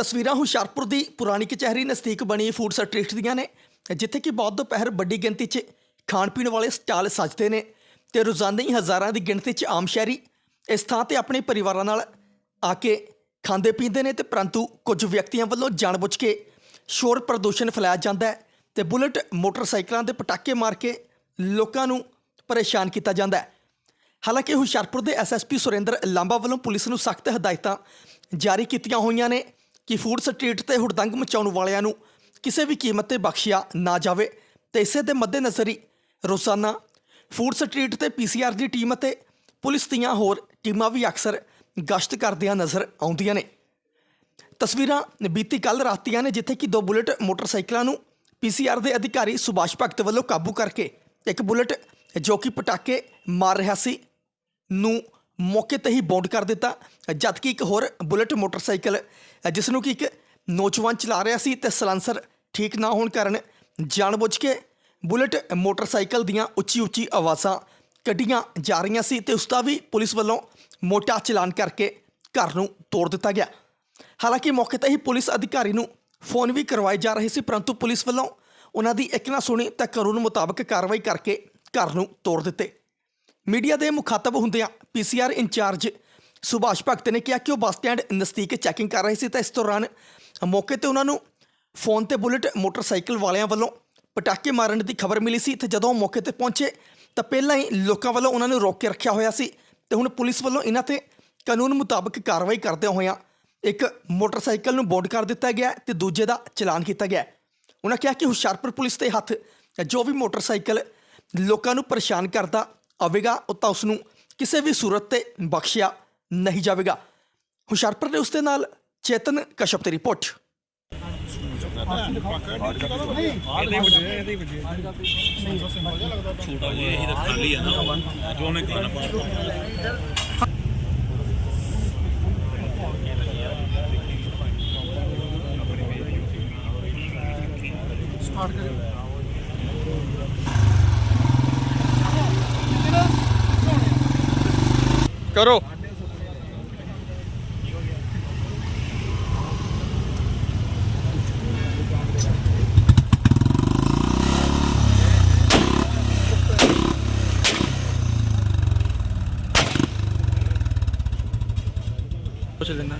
ਤਸਵੀਰਾਂ ਹੁਸ਼ਿਆਰਪੁਰ ਦੀ ਪੁਰਾਣੀ ਕਚਹਿਰੀ ਨਜ਼ਦੀਕ ਬਣੀ ਫੂਡ ਸਟਰੀਟ ਦੀਆਂ ਨੇ, ਜਿੱਥੇ ਕਿ ਬਹੁਤ ਦੁਪਹਿਰ ਵੱਡੀ ਗਿਣਤੀ 'ਚ ਖਾਣ ਪੀਣ ਵਾਲੇ ਸਟਾਲ ਸਜਦੇ ਨੇ ਤੇ ਰੋਜ਼ਾਨਾ ਹੀ ਹਜ਼ਾਰਾਂ ਦੀ ਗਿਣਤੀ 'ਚ ਆਮ ਸ਼ਹਿਰੀ ਇਸ ਥਾਂ ਤੇ ਆਪਣੇ ਪਰਿਵਾਰਾਂ ਨਾਲ ਆ ਕੇ ਖਾਂਦੇ ਪੀਂਦੇ ਨੇ ਤੇ ਪਰੰਤੂ ਕੁਝ ਵਿਅਕਤੀਆਂ ਵੱਲੋਂ ਜਾਣਬੁੱਝ ਕੇ ਸ਼ੋਰ ਪ੍ਰਦੂਸ਼ਣ ਫੈਲਾਇਆ ਜਾਂਦਾ ਹੈ ਤੇ ਬੁਲਟ ਮੋਟਰਸਾਈਕਲਾਂ ਦੇ ਪਟਾਕੇ ਮਾਰ ਕੇ ਲੋਕਾਂ ਨੂੰ ਪਰੇਸ਼ਾਨ ਕੀਤਾ ਜਾਂਦਾ ਹੈ। ਹਾਲਾਂਕਿ ਹੁਸ਼ਿਆਰਪੁਰ ਦੇ ਐਸਐਸਪੀ ਸੁਰਿੰਦਰ ਲਾਂਬਾ ਵੱਲੋਂ ਪੁਲਿਸ ਨੂੰ ਸਖਤ ਹਦਾਇਤਾਂ ਜਾਰੀ ਕੀਤੀਆਂ ਹੋਈਆਂ ਨੇ ਕਿ ਫੂਡ ਸਟਰੀਟ ਤੇ ਹੁੜਦੰਗ ਮਚਾਉਣ ਵਾਲਿਆਂ ਨੂੰ ਕਿਸੇ ਵੀ ਕੀਮਤ ਤੇ ਬਖਸ਼ਿਆ ਨਾ ਜਾਵੇ। ਤੇ ਇਸੇ ਦੇ ਮੱਦੇਨਜ਼ਰ ਹੀ ਰੋਜ਼ਾਨਾ ਫੂਡ ਸਟਰੀਟ ਤੇ ਪੀਸੀਆਰ ਦੀ ਟੀਮ ਅਤੇ ਪੁਲਿਸ ਦੀਆਂ ਹੋਰ ਟੀਮਾਂ ਵੀ ਅਕਸਰ ਗਸ਼ਤ ਕਰਦਿਆਂ ਨਜ਼ਰ ਆਉਂਦੀਆਂ ਨੇ। ਤਸਵੀਰਾਂ ਬੀਤੀ ਕੱਲ ਰਾਤੀਆਂ ਨੇ ਜਿੱਥੇ ਕਿ ਦੋ ਬੁਲਟ ਮੋਟਰਸਾਈਕਲਾਂ ਨੂੰ ਪੀਸੀਆਰ ਦੇ ਅਧਿਕਾਰੀ ਸੁਭਾਸ਼ ਭਗਤ ਵੱਲੋਂ ਕਾਬੂ ਕਰਕੇ ਇੱਕ ਬੁਲਟ ਜੋ ਕਿ ਪਟਾਕੇ ਮਾਰ ਰਿਹਾ ਸੀ ਨੂੰ ਮੌਕੇ ਤੇ ਹੀ ਬੌਂਡ ਕਰ ਦਿੱਤਾ। ਜਦਕਿ ਇੱਕ ਹੋਰ ਬੁਲਟ ਮੋਟਰਸਾਈਕਲ ਜਿਸ ਨੂੰ ਕਿ ਇੱਕ ਨੌਜਵਾਨ ਚਲਾ ਰਿਹਾ ਸੀ ਤੇ ਸਲਾਂਸਰ ਠੀਕ ਨਾ ਹੋਣ ਕਾਰਨ ਜਾਣਬੁੱਝ ਕੇ ਬੁਲਟ ਮੋਟਰਸਾਈਕਲ ਦੀਆਂ ਉੱਚੀ ਉੱਚੀ ਆਵਾਜ਼ਾਂ ਕੱਢੀਆਂ ਜਾ ਰਹੀਆਂ ਸੀ ਤੇ ਉਸ ਦਾ ਵੀ ਪੁਲਿਸ ਵੱਲੋਂ ਮੋਟਾ ਚਲਾਨ ਕਰਕੇ ਘਰ ਨੂੰ ਤੋੜ ਦਿੱਤਾ ਗਿਆ। ਹਾਲਾਂਕਿ ਮੌਕੇ ਤੇ ਹੀ ਪੁਲਿਸ ਅਧਿਕਾਰੀ ਨੂੰ ਫੋਨ ਵੀ ਕਰਵਾਏ ਜਾ ਰਹੇ ਸੀ, ਪਰੰਤੂ ਪੁਲਿਸ ਵੱਲੋਂ ਉਹਨਾਂ ਦੀ ਇੱਕ ਨਾ ਸੁਣੀ ਤਾਂ ਕਾਨੂੰਨ ਮੁਤਾਬਕ ਕਾਰਵਾਈ ਕਰਕੇ ਘਰ ਨੂੰ ਤੋੜ ਦਿੱਤੇ। ਮੀਡੀਆ ਦੇ ਮੁਖਾਤਬ ਹੁੰਦਿਆਂ ਪੀਸੀਆਰ ਇੰਚਾਰਜ ਸੁਭਾਸ਼ ਭਗਤ ਨੇ ਕਿਹਾ ਕਿ ਉਹ ਬੱਸ ਸਟੈਂਡ ਨਜ਼ਦੀਕ ਚੈਕਿੰਗ ਕਰ ਰਹੇ ਸੀ ਤਾਂ ਇਸ ਦੌਰਾਨ ਮੌਕੇ ਤੇ ਉਹਨਾਂ ਨੂੰ ਫੋਨ ਤੇ ਬੁਲਟ ਮੋਟਰਸਾਈਕਲ ਵਾਲਿਆਂ ਵੱਲੋਂ ਪਟਾਕੇ ਮਾਰਨ ਦੀ ਖਬਰ ਮਿਲੀ ਸੀ ਤੇ ਜਦੋਂ ਉਹ ਮੌਕੇ ਤੇ ਪਹੁੰਚੇ ਤਾਂ ਪਹਿਲਾਂ ਹੀ ਲੋਕਾਂ ਵੱਲੋਂ ਉਹਨਾਂ ਨੂੰ ਰੋਕ ਕੇ ਰੱਖਿਆ ਹੋਇਆ ਸੀ ਤੇ ਹੁਣ ਪੁਲਿਸ ਵੱਲੋਂ ਇਹਨਾਂ ਤੇ ਕਾਨੂੰਨ ਮੁਤਾਬਕ ਕਾਰਵਾਈ ਕਰਦਿਆਂ ਹੋਇਆਂ ਇੱਕ ਮੋਟਰਸਾਈਕਲ ਨੂੰ ਬੋਰਡ ਕਰ ਦਿੱਤਾ ਗਿਆ ਤੇ ਦੂਜੇ ਦਾ ਚਲਾਨ ਕੀਤਾ ਗਿਆ। ਉਹਨਾਂ ਕਿਹਾ ਕਿ ਹੁਸ਼ਿਆਰਪੁਰ ਪੁਲਿਸ ਦੇ ਹੱਥ ਜੋ ਵੀ ਮੋਟਰਸਾਈਕਲ ਲੋਕਾਂ ਨੂੰ ਪਰੇਸ਼ਾਨ ਕਰਦਾ ਆਵੇਗਾ ਤਾਂ ਉਸ ਨੂੰ ਕਿਸੇ ਵੀ ਸੂਰਤ ਤੇ ਬਖਸ਼ਿਆ ਨਹੀਂ ਜਾਵੇਗਾ। ਹੁਸ਼ਿਆਰਪੁਰ ਦੇ ਉਸ ਦੇ ਨਾਲ ਚੇਤਨ ਕਸ਼ਪ ਦੀ ਰਿਪੋਰਟ। ਛੋਟਾ ਜਿਹਾ ਇਹਦਾ ਖਾਲੀ ਹੈ ਨਾ। ਜੋ ਉਹਨੇ ਖਾਣਾ। કરો પછી લેના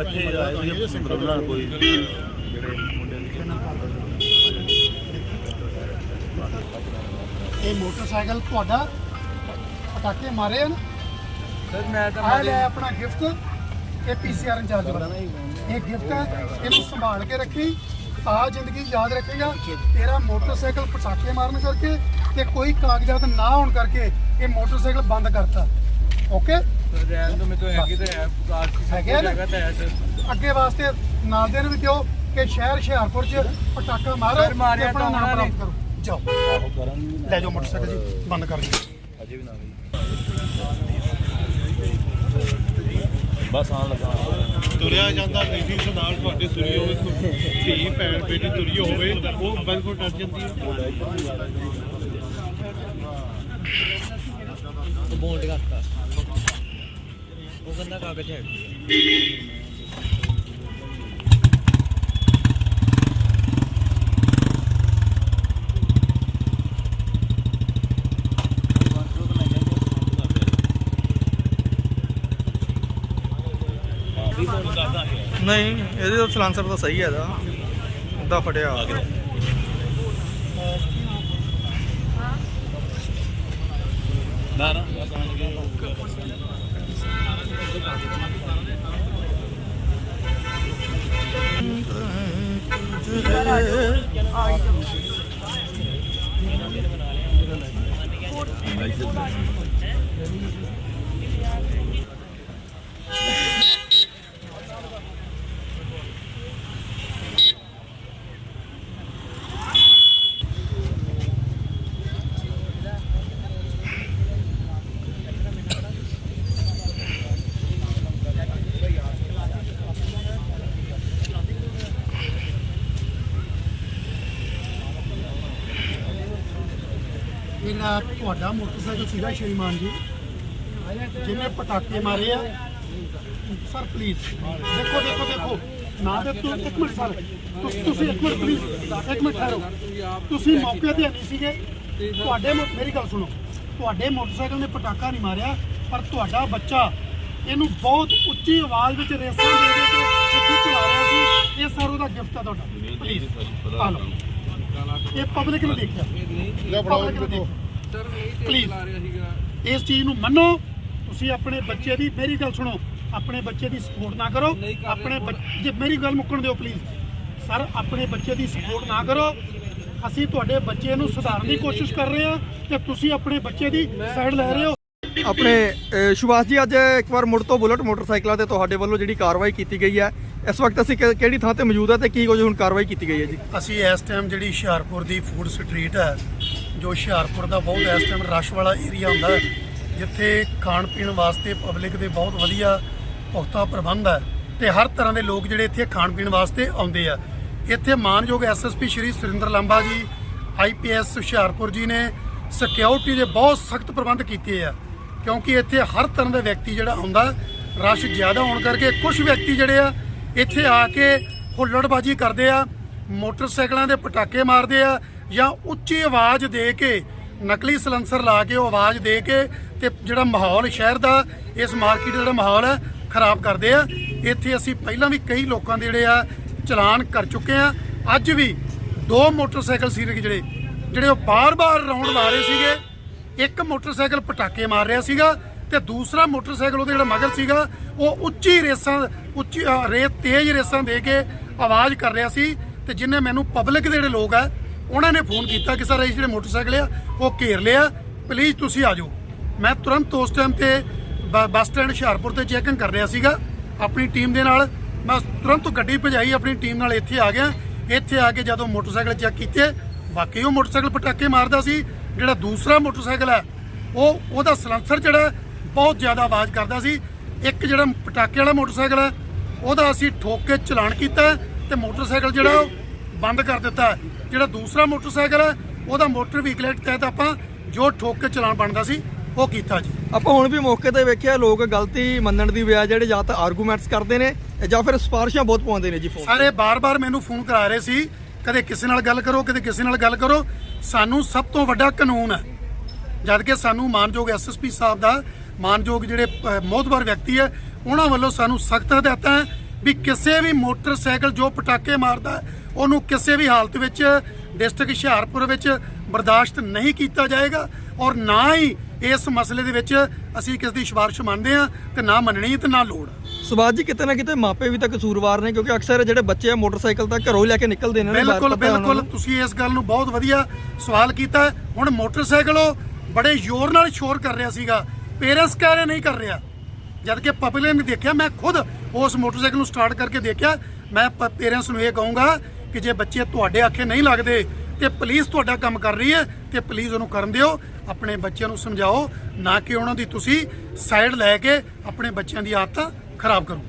ਇੱਥੇ ਆਏ ਸੀ ਬਰਬਲਾ ਕੋਈ ਜਿਹੜੇ ਮੁੰਡੇ ਇਹ ਮੋਟਰਸਾਈਕਲ ਤੁਹਾਡਾ ਪਟਾਕੇ ਮਾਰੇ ਹਨ? ਸਰ ਮੈਂ ਤਾਂ ਆ ਲੈ ਆਪਣਾ ਗਿਫਟ ਇਹ ਪੀਸੀਆਰ ਇੰਚਾਰਜ ਵਾਲਾ। ਇਹ ਗਿਫਟ ਹੈ ਇਹਨੂੰ ਸੰਭਾਲ ਕੇ ਰੱਖੀ ਆ ਜ਼ਿੰਦਗੀ ਯਾਦ ਰੱਖੇਗਾ। ਤੇਰਾ ਮੋਟਰਸਾਈਕਲ ਪਟਾਕੇ ਮਾਰਨ ਕਰਕੇ ਤੇ ਕੋਈ ਕਾਗਜ਼ਾਤ ਨਾ ਹੋਣ ਕਰਕੇ ਇਹ ਮੋਟਰਸਾਈਕਲ ਬੰਦ ਕਰਤਾ। ਓਕੇ ਰਹਿਣ ਤੋਂ ਮੈਨੂੰ ਹੈਗੀ ਤੇ ਹੈ ਕਾਰ ਦੀ ਹੈਗੇ ਆ ਨਾ? ਜਗ੍ਹਾ ਤੇ ਹੈ ਸਰ ਅੱਗੇ ਵਾਸਤੇ ਨਾਲ ਦੇ ਨੂੰ ਵੀ ਦਿਓ ਕਿ ਸ਼ਹਿਰ ਹੁਸ਼ਿਆਰਪੁਰ 'ਚ ਪਟਾਕਾ ਮਾਰੋ ਸਰ, ਮਾਰਿਆ ਤੇ ਆਪਣਾ ਤਾਂ ਨਾਮ ਉਹਨਾਂ ਨੇ। ਪ੍ਰਾਪਤ ਕਰੋ। ਜਾਓ। ਲੈ ਜਾਓ ਮੋਟਰਸਾਈਕਲ ਜੀ ਬੰਦ ਕਰ ਦਿਓ। ਅਜੇ ਵੀ ਨਾ ਗਈ ਬਸ ਆਉਣ ਲੱਗਾ। ਤੁਰਿਆ ਜਾਂਦਾ ਬੇਟੀ ਦੇ ਨਾਲ ਤੁਹਾਡੇ ਤੁਰੀ ਹੋਵੇ ਕੋਈ ਧੀ ਭੈਣ ਬੇਟੀ ਤੁਰੀ ਹੋਵੇ ਉਹ ਬਿਲਕੁਲ ਡਰ ਜਾਂਦੀ ਹੈ। ਬੋਂਡ ਕਰਤਾ ਉਹ ਕਹਿੰਦਾ ਕਾਗਜ਼ ਹੈ। ਨਹੀਂ ਇਹਦੇ ਤਾਂ ਸਲਾਂਸਰ ਤਾਂ ਸਹੀ ਹੈ ਇਹਦਾ। ਉਹਦਾ ਫਟਿਆ ਆ ਗਿਆ ਨਾ ਨਾ। ਬਸ ਆਉਣ ਇਹਨਾਂ ਤੁਹਾਡਾ ਮੋਟਰਸਾਈਕਲ ਸੀਗਾ ਸ਼੍ਰੀਮਾਨ ਜੀ। ਜਿਹਨੇ ਪਟਾਕੇ ਮਾਰੇ ਆ। ਸਰ ਪਲੀਜ਼ ਦੇਖੋ ਦੇਖੋ ਦੇਖੋ। ਨਾ ਦੇ ਤੂੰ ਇੱਕ ਮਿੰਟ ਸਰ। ਤੁਸ- ਤੁਸੀਂ ਇੱਕ ਮਿੰਟ ਪਲੀਜ਼ ਇੱਕ ਮਿੰਟ ਠਹਿਰੋ। ਤੁਸੀਂ ਮੌਕੇ ਤੇ ਨਹੀਂ ਸੀਗੇ। ਤੁਹਾਡੇ ਮੋ- ਮੇਰੀ ਗੱਲ ਸੁਣੋ। ਤੁਹਾਡੇ ਮੋਟਰਸਾਈਕਲ ਨੇ ਪਟਾਕਾ ਨਹੀਂ ਮਾਰਿਆ, ਪਰ ਤੁਹਾਡਾ ਬੱਚਾ ਇਹਨੂੰ ਬਹੁਤ ਉੱਚੀ ਆਵਾਜ਼ ਵਿੱਚ ਰੇਸਾਂ ਦੇ ਦੇ ਕੇ ਇੱਥੇ ਚਲਾ ਰਿਹਾ ਸੀ। ਇਹ ਸਰ, ਉਹਦਾ ਗਿਫਟ ਹੈ ਤੁਹਾਡਾ। ਪਲੀਜ਼ ਆ ਲਓ। ਇਹ ਪਬਲਿਕ ਨੇ ਦੇਖਿਆ। ਲੈ ਫੜਾਓ ਪਲੀਜ਼ ਇਸ ਚੀਜ਼ ਨੂੰ ਮੰਨੋ। ਤੁਸੀਂ ਆਪਣੇ ਬੱਚੇ ਦੀ ਮੇਰੀ ਗੱਲ ਸੁਣੋ। ਆਪਣੇ ਬੱਚੇ ਦੀ ਸਪੋਰਟ ਨਾ ਕਰੋ। ਆਪਣੇ ਬੱਚ- ਜੇ ਮੇਰੀ ਗੱਲ ਮੁੱਕਣ ਦਿਓ ਪਲੀਜ਼ ਸਰ ਆਪਣੇ ਬੱਚੇ ਦੀ ਸਪੋਰਟ ਨਾ ਕਰੋ। ਅਸੀਂ ਤੁਹਾਡੇ ਬੱਚੇ ਨੂੰ ਸੁਧਾਰਨ ਦੀ ਕੋਸ਼ਿਸ਼ ਕਰ ਰਹੇ ਹਾਂ ਤੇ ਤੁਸੀਂ ਆਪਣੇ ਬੱਚੇ ਦੀ ਸਾਈਡ ਲੈ ਰਹੇ ਹੋ। ਆਪਣੇ ਸੁਭਾਸ਼ ਜੀ ਅੱਜ ਇੱਕ ਵਾਰ ਮੁੜ ਤੋਂ ਬੁਲਟ ਮੋਟਰਸਾਈਕਲਾਂ ਤੇ ਤੁਹਾਡੇ ਵੱਲੋਂ ਜਿਹੜੀ ਕਾਰਵਾਈ ਕੀਤੀ ਗਈ ਹੈ ਇਸ ਵਕਤ ਅਸੀਂ ਕਿ- ਕਿਹੜੀ ਥਾਂ ਤੇ ਮੌਜੂਦ ਆ ਤੇ ਕੀ ਕੁਝ ਹੁਣ ਕਾਰਵਾਈ ਕੀਤੀ ਗਈ ਹੈ ਜੀ? ਅਸੀਂ ਇਸ ਟਾਈਮ ਜਿਹੜੀ ਹੁਸ਼ਿਆਰਪੁਰ ਦੀ ਫੂਡ ਸਟਰੀਟ ਹੈ, ਜੋ ਹੁਸ਼ਿਆਰਪੁਰ ਦਾ ਬਹੁਤ ਇਸ ਟਾਈਮ ਰਸ਼ ਵਾਲਾ ਏਰੀਆ ਹੁੰਦਾ ਹੈ, ਜਿੱਥੇ ਖਾਣ ਪੀਣ ਵਾਸਤੇ ਪਬਲਿਕ ਦੇ ਬਹੁਤ ਵਧੀਆ ਪੁਖਤਾ ਪ੍ਰਬੰਧ ਹੈ ਤੇ ਹਰ ਤਰ੍ਹਾਂ ਦੇ ਲੋਕ ਜਿਹੜੇ ਇੱਥੇ ਖਾਣ ਪੀਣ ਵਾਸਤੇ ਆਉਂਦੇ ਆ। ਇੱਥੇ ਮਾਨਯੋਗ ਐਸਐਸਪੀ ਸ਼੍ਰੀ ਸੁਰਿੰਦਰ ਲਾਂਬਾ ਜੀ ਆਈਪੀਐਸ ਹੁਸ਼ਿਆਰਪੁਰ ਜੀ ਨੇ ਸਿਕਿਉਰਿਟੀ ਦੇ ਬਹੁਤ ਸਖਤ ਪ੍ਰਬੰਧ ਕੀਤੇ ਆ, ਕਿਉਂਕਿ ਇੱਥੇ ਹਰ ਤਰ੍ਹਾਂ ਦਾ ਵਿਅਕਤੀ ਜਿਹੜਾ ਆਉਂਦਾ ਰਸ਼ ਜ਼ਿਆਦਾ ਹੋਣ ਕਰਕੇ ਕੁਝ ਵਿਅਕਤੀ ਜਿਹੜੇ ਆ ਇੱਥੇ ਆ ਕੇ ਹੁੱਲੜਬਾਜੀ ਕਰਦੇ ਆ, ਮੋਟਰਸਾਈਕਲਾਂ ਦੇ ਪਟਾਕੇ ਮਾਰਦੇ ਆ ਜਾਂ ਉੱਚੀ ਆਵਾਜ਼ ਦੇ ਕੇ, ਨਕਲੀ ਸਲੰਸਰ ਲਾ ਕੇ ਉਹ ਆਵਾਜ਼ ਦੇ ਕੇ ਤੇ ਜਿਹੜਾ ਮਾਹੌਲ ਸ਼ਹਿਰ ਦਾ, ਇਸ ਮਾਰਕੀਟ ਦਾ ਜਿਹੜਾ ਮਾਹੌਲ ਹੈ, ਖਰਾਬ ਕਰਦੇ ਆ। ਇੱਥੇ ਅਸੀਂ ਪਹਿਲਾਂ ਵੀ ਕਈ ਲੋਕਾਂ ਦੇ ਜਿਹੜੇ ਆ, ਚਲਾਨ ਕਰ ਚੁੱਕੇ ਆ। ਅੱਜ ਵੀ ਦੋ ਮੋਟਰਸਾਈਕਲ ਸੀ ਜਿਹੜੇ ਜਿਹੜੇ ਉਹ ਬਾਰ-ਬਾਰ ਰਾਉਂਡ ਲਾ ਰਹੇ ਸੀਗੇ। ਇੱਕ ਮੋਟਰਸਾਈਕਲ ਪਟਾਕੇ ਮਾਰ ਰਿਹਾ ਸੀਗਾ ਤੇ ਦੂਸਰਾ ਮੋਟਰਸਾਈਕਲ ਉਹਦੇ ਜਿਹੜਾ ਮਗਰ ਸੀਗਾ ਉਹ ਉੱਚੀ ਰੇਸਾਂ ਉੱਚੀ ਅ, ਰੇਤ ਤੇਜ਼ ਰੇਸਾਂ ਦੇ ਕੇ ਆਵਾਜ਼ ਕਰ ਰਿਹਾ ਸੀ ਤੇ ਜਿੰਨੇ ਮੈਨੂੰ ਪਬਲਿਕ ਦੇ ਜਿਹੜੇ ਲੋਕ ਆ ਉਹਨਾਂ ਨੇ ਫੋਨ ਕੀਤਾ ਕਿ ਸਰ ਇਹ ਜਿਹੜੇ ਮੋਟਰਸਾਈਕਲ ਆ ਉਹ ਘੇਰ ਲਿਆ ਪਲੀਜ਼ ਤੁਸੀਂ ਆ ਜਾਓ। ਮੈਂ ਤੁਰੰਤ ਉਸ ਟਾਈਮ ਤੇ ਬ- ਬੱਸ ਸਟੈਂਡ ਹੁਸ਼ਿਆਰਪੁਰ ਤੇ ਚੈਕਿੰਗ ਕਰ ਰਿਹਾ ਸੀਗਾ ਆਪਣੀ ਟੀਮ ਦੇ ਨਾਲ। ਮੈਂ ਤੁਰੰਤ ਗੱਡੀ ਭਜਾਈ ਆਪਣੀ ਟੀਮ ਨਾਲ ਇੱਥੇ ਆ ਗਿਆ। ਇੱਥੇ ਆ ਕੇ ਜਦੋਂ ਮੋਟਰਸਾਈਕਲ ਚੈੱਕ ਕੀਤੇ ਵਾਕਈ ਉਹ ਮੋਟਰਸਾਈਕਲ ਪਟਾਕੇ ਮਾਰਦਾ ਸੀ। ਜਿਹੜਾ ਦੂਸਰਾ ਮੋਟਰਸਾਈਕਲ ਹੈ ਉਹ ਉਹਦਾ ਸਲੈਂਸਰ ਜਿਹੜਾ ਬਹੁਤ ਜ਼ਿਆਦਾ ਆਵਾਜ਼ ਕਰਦਾ ਸੀ। ਇੱਕ ਜਿਹੜਾ ਪਟਾਕੇ ਵਾਲਾ ਮੋਟਰਸਾਈਕਲ ਹੈ ਉਹਦਾ ਅਸੀਂ ਠੋਕ ਕੇ ਚਲਾਨ ਕੀਤਾ ਤੇ ਮੋਟਰਸਾਈਕਲ ਜਿਹੜਾ ਉਹ ਬੰਦ ਕਰ ਦਿੱਤਾ। ਜਿਹੜਾ ਦੂਸਰਾ ਮੋਟਰਸਾਈਕਲ ਹੈ ਉਹਦਾ ਮੋਟਰ ਵਹੀਕਲ ਐਕਟ ਤਹਿਤ ਆਪਾਂ ਜੋ ਠੋਕ ਕੇ ਚਲਾਨ ਬਣਦਾ ਸੀ ਉਹ ਕੀਤਾ ਜੀ। ਆਪਾਂ ਹੁਣ ਵੀ ਮੌਕੇ ਤੇ ਵੇਖਿਆ ਲੋਕ ਗਲਤੀ ਮੰਨਣ ਦੀ ਬਜਾਏ ਜਿਹੜੇ ਜਾਂ ਤਾਂ ਆਰਗੂਮੈਂਟਸ ਕਰਦੇ ਨੇ ਜਾਂ ਫਿਰ ਸਿਫਾਰਿਸ਼ਾਂ ਬਹੁਤ ਪਾਉਂਦੇ ਨੇ ਜੀ ਫੋਨ ਸਾਰੇ ਬਾਰ-ਬਾਰ ਮੈਨੂੰ ਫੋਨ ਕਰਾ ਰਹੇ ਸੀ ਕਦੇ ਕਿਸੇ ਨਾਲ ਗੱਲ ਕਰੋ ਕਦੇ ਕਿਸੇ ਨਾਲ ਗੱਲ ਕਰੋ। ਸਾਨੂੰ ਸਭ ਤੋਂ ਵੱਡਾ ਕਾਨੂੰਨ ਹੈ ਜਦ ਕਿ ਸਾਨੂੰ ਮਾਨਯੋਗ ਐਸਐਸਪੀ ਸਾਹਿਬ ਦਾ ਮਾਨਯੋਗ ਜਿਹੜੇ ਮੋਹਤਬਰ ਵਿਅਕਤੀ ਹੈ ਉਹਨਾਂ ਵੱਲੋਂ ਸਾਨੂੰ ਸਖਤ ਹਦਾਇਤਾਂ ਹੈ ਵੀ ਕਿਸੇ ਵੀ ਮੋਟਰਸਾਈਕਲ ਜੋ ਪਟਾਕੇ ਮਾਰਦਾ ਉਹਨੂੰ ਕਿਸੇ ਵੀ ਹਾਲਤ ਵਿੱਚ ਡਿਸਟ੍ਰਿਕਟ ਹੁਸ਼ਿਆਰਪੁਰ ਵਿੱਚ ਬਰਦਾਸ਼ਤ ਨਹੀਂ ਕੀਤਾ ਜਾਏਗਾ ਔਰ ਨਾ ਹੀ ਇਸ ਮਸਲੇ ਦੇ ਵਿੱਚ ਅਸੀਂ ਕਿਸ ਦੀ ਸਿਫਾਰਿਸ਼ ਮੰਨਦੇ ਆ ਤੇ ਨਾ ਮੰਨਣੀ ਤੇ ਨਾ ਲੋੜ ਸੁਭਾਸ਼ ਜੀ ਕਿਤੇ ਨਾ ਕਿਤੇ ਮਾਪੇ ਵੀ ਤਾਂ ਕਸੂਰਵਾਰ ਨੇ ਕਿਉਂਕਿ ਅਕਸਰ ਜਿਹੜੇ ਬੱਚੇ ਆ ਮੋਟਰਸਾਈਕਲ ਤਾਂ ਘਰੋਂ ਹੀ ਲੈ ਕੇ ਨਿਕਲਦੇ ਨੇ ਬਿਲਕੁਲ ਬਿਲਕੁਲ। ਤੁਸੀਂ ਇਸ ਗੱਲ ਨੂੰ ਬਹੁਤ ਵਧੀਆ ਸਵਾਲ ਕੀਤਾ। ਹੁਣ ਮੋਟਰਸਾਈਕਲ ਉਹ ਬੜੇ ਜ਼ੋਰ ਨਾਲ ਸ਼ੋਰ ਕਰ ਰਿਹਾ ਸੀਗਾ ਪੇਰੈਂਟਸ ਕਹਿ ਰਹੇ ਨਹੀਂ ਕਰ ਰਿਹਾ। ਜਦ ਕਿ ਪਬਲਿਕ ਨੇ ਦੇਖਿਆ, ਮੈਂ ਖੁਦ ਉਸ ਮੋਟਰਸਾਈਕਲ ਨੂੰ ਸਟਾਰਟ ਕਰਕੇ ਦੇਖਿਆ। ਮੈਂ ਪੇਰੈਂਟਸ ਨੂੰ ਇਹ ਕਹੂੰਗਾ ਕਿ ਜੇ ਬੱਚੇ ਤੁਹਾਡੇ ਆਖੇ ਨਹੀਂ ਲੱਗਦੇ ਤੇ ਪੁਲਿਸ ਤੁਹਾਡਾ ਕੰਮ ਕਰ ਰਹੀ ਹੈ ਤੇ ਪਲੀਜ਼ ਉਹਨੂੰ ਕਰਨ ਦਿਓ। ਆਪਣੇ ਬੱਚਿਆਂ ਨੂੰ ਸਮਝਾਓ, ਨਾ ਕਿ ਉਹਨਾਂ ਦੀ ਤੁਸੀਂ ਸਾਈਡ ਲੈ ਕੇ ਆਪਣੇ ਬੱਚਿਆਂ ਦੀ ਆਦਤ ਖਰਾਬ ਕਰੋ।